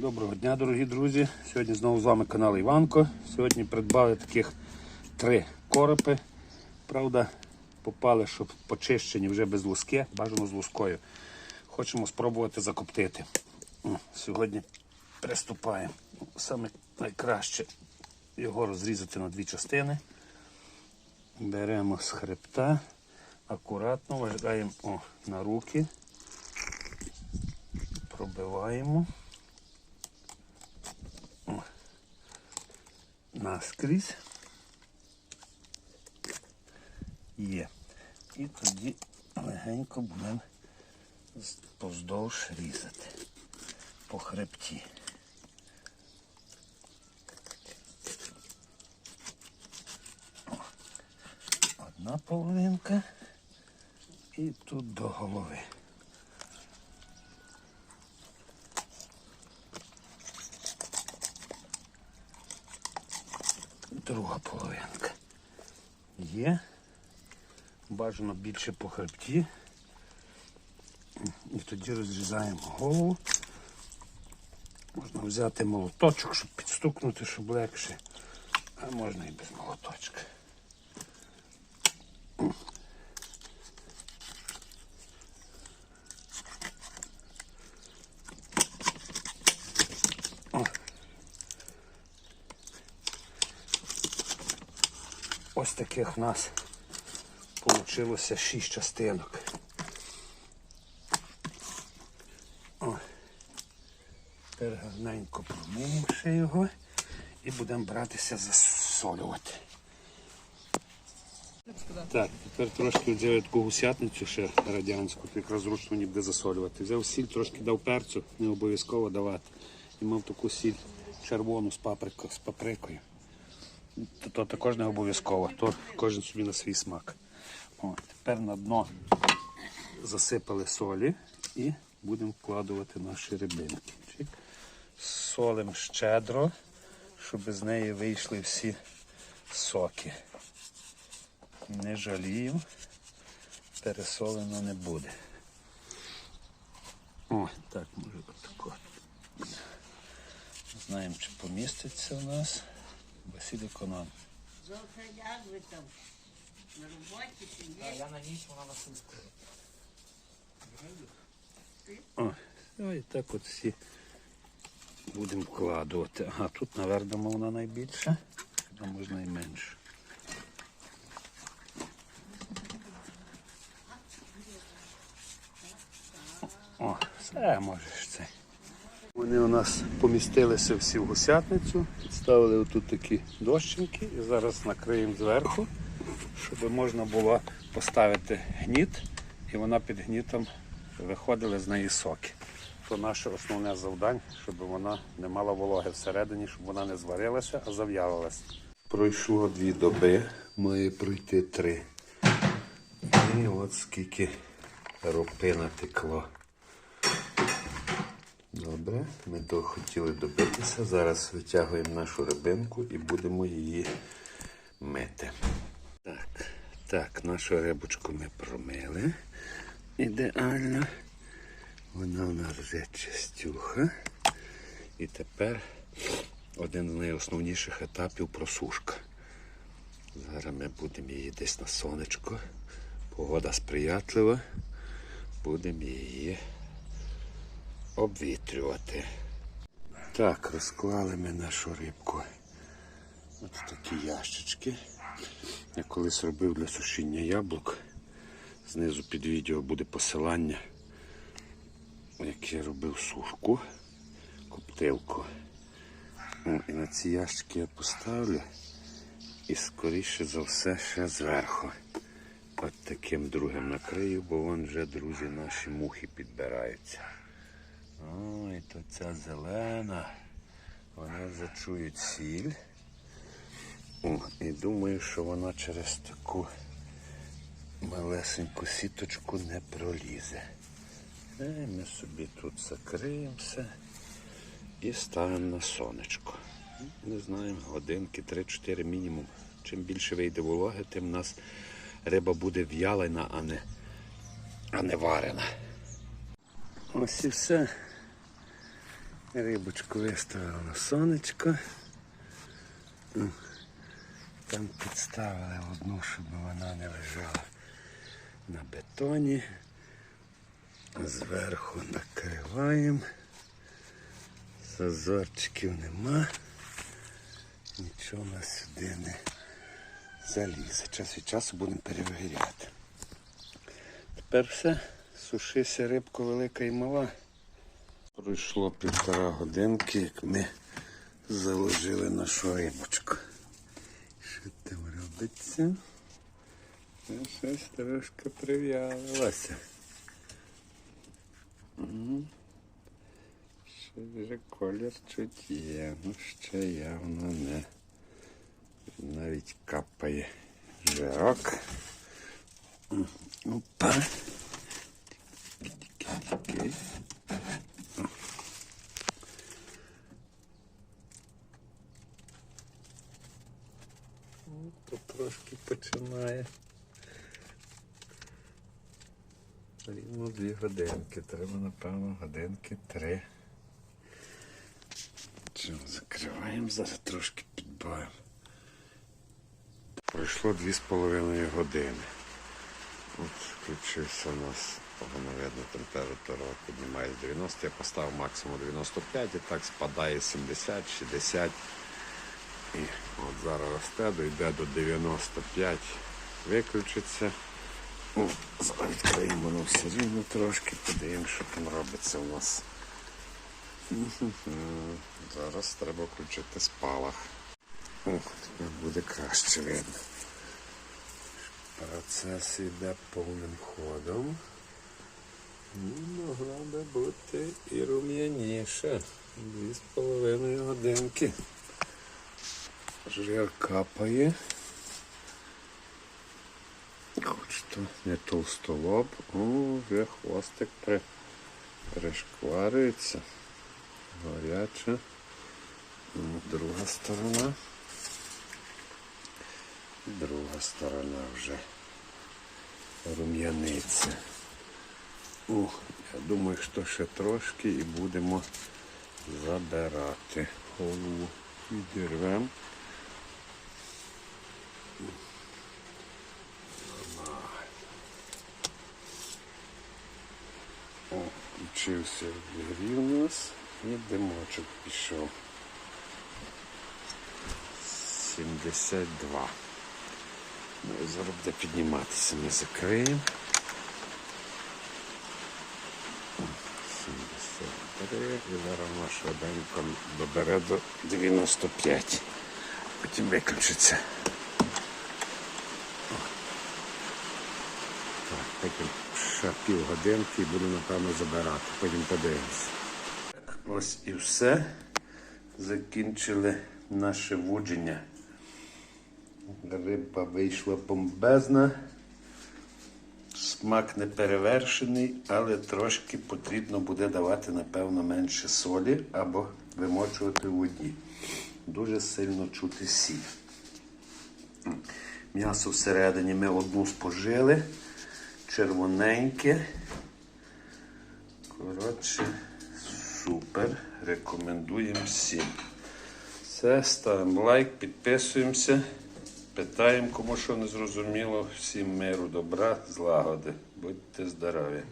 Доброго дня, дорогі друзі. Сьогодні знову з вами канал Іванко. Сьогодні придбали таких три коропи. Правда, попали, щоб почищені вже без луски, бажано з лускою. Хочемо спробувати закоптити. Сьогодні приступаємо. Саме найкраще його розрізати на дві частини. Беремо з хребта, акуратно вважаємо на руки, пробиваємо. Наскрізь. Є. І тоді легенько будемо поздовж різати по хребті. Одна половинка і тут до голови. Друга половинка. Є. Бажано більше по хребті. І тоді розрізаємо голову. Можна взяти молоточок, щоб підстукнути, щоб легше. А можна і без молоточка. Ось таких в нас вийшло 6 частинок. О. Тепер гарненько промиємо ще його і будемо братися засолювати. Так, тепер трошки взяв таку гусятницю ще радянську, якраз зручно ніде засолювати. Взяв сіль, трошки дав перцю, не обов'язково давати. І мав таку сіль червону з паприкою. З паприкою. То, також не обов'язково, то кожен собі на свій смак. О, тепер на дно засипали солі і будемо вкладувати наші рибинки. Чик. Солимо щедро, щоб з неї вийшли всі соки. Не жаліємо, пересолено не буде. О, так, може отако. Знаємо, чи поміститься у нас. Василь економ. Завтра як ви там? На роботі чи ні? Я на ніч, вона на сумську. О, ну і так от всі будемо вкладувати. Ага, тут навернемо вона найбільша, а можна і менше. О, все можеш. Вони у нас помістилися всі в гусятницю, ставили отут такі дощинки і зараз накриємо зверху, щоб можна було поставити гніт і вона під гнітом виходили з неї соки. То наше основне завдання, щоб вона не мала вологи всередині, щоб вона не зварилася, а зав'ялилася. Пройшло дві доби, має пройти три. І от скільки ропи натекло. Добре, ми того хотіли добитися. Зараз витягуємо нашу рибинку і будемо її мити. Так, так, нашу рибочку ми промили. Ідеально. Вона у нас вже чистюха. І тепер один з найосновніших етапів просушка. Зараз ми будемо її десь на сонечко. Погода сприятлива. Будемо її обвітрювати. Так, розклали ми нашу рибку. Ось такі ящички. Я колись робив для сушіння яблук. Знизу під відео буде посилання, як я робив сушку, коптилку. О, і на ці ящики я поставлю і скоріше за все ще зверху. От таким другим накрию, бо вон вже, друзі, наші мухи підбираються. Ой, то ця зелена. Вони вже чують сіль. О, і думаю, що вона через таку малесеньку сіточку не пролізе. І ми собі тут закриємося і ставимо на сонечко. Не знаю, годинки 3-4 мінімум. Чим більше вийде вологи, тим у нас риба буде в'ялена, а не, а не варена. Ось і все. Рибочку виставили на сонечко. Там підставили одну, щоб вона не лежала на бетоні. Зверху накриваємо. Зазорчиків нема. Нічого нас сюди не залізе. Час від часу будемо перевіряти. Тепер все. Сушися рибка велика і мала. Пройшло півтора годинки, як ми заложили нашу рибочку. Що там робиться? Ну, Щось трошки прив'ялилося. Ще вже колір чуть є, ну ще явно не. Навіть капає жирок. Опа. Тільки-тільки. Ну, Тут трошки починає. Рівно дві годинки. Треба, напевно, годинки три. Чим закриваємо, зараз трошки підбавимо. Пройшло дві з половиною години. От включився у нас, погано видно, температура піднімає з 90, я поставив максимум 95 і так спадає 70, 60. І от зараз росте, дойде до 95, виключиться. Ну, зараз відкриємо воно все рівно трошки, подивимося, що там робиться у нас. Зараз треба включити спалах. О, тепер буде краще видно. Процес йде повним ходом. Ну, Могла би бути і рум'яніше. Дві з половиною годинки. Жир капає. Хоч то не толстолоб. О, вже хвостик при... перешкварюється. Гаряче. Ну, Друга сторона. Друга сторона вже рум'яниться. О, я думаю, що ще трошки і будемо забирати. Голову відірвемо. О, включився грів у нас і димочок пішов. 72. Ну і зараз буде підніматися. Ми закриємо. 73. І зараз наш швиденько добере до 95. Потім виключиться. Так, потім ще півгодинки і буду, напевно, забирати. Потім подивимось. Ось і все. Закінчили наше вудження. Риба вийшла бомбезна. Смак не перевершений, але трошки потрібно буде давати, напевно, менше солі або вимочувати в воді. Дуже сильно чути сіль. М'ясо всередині ми одну спожили. Червоненьке. Коротше, супер. Рекомендуємо всім. Все, ставимо лайк, підписуємося. Питаємо, кому що не зрозуміло. Всім миру, добра, злагоди. Будьте здорові!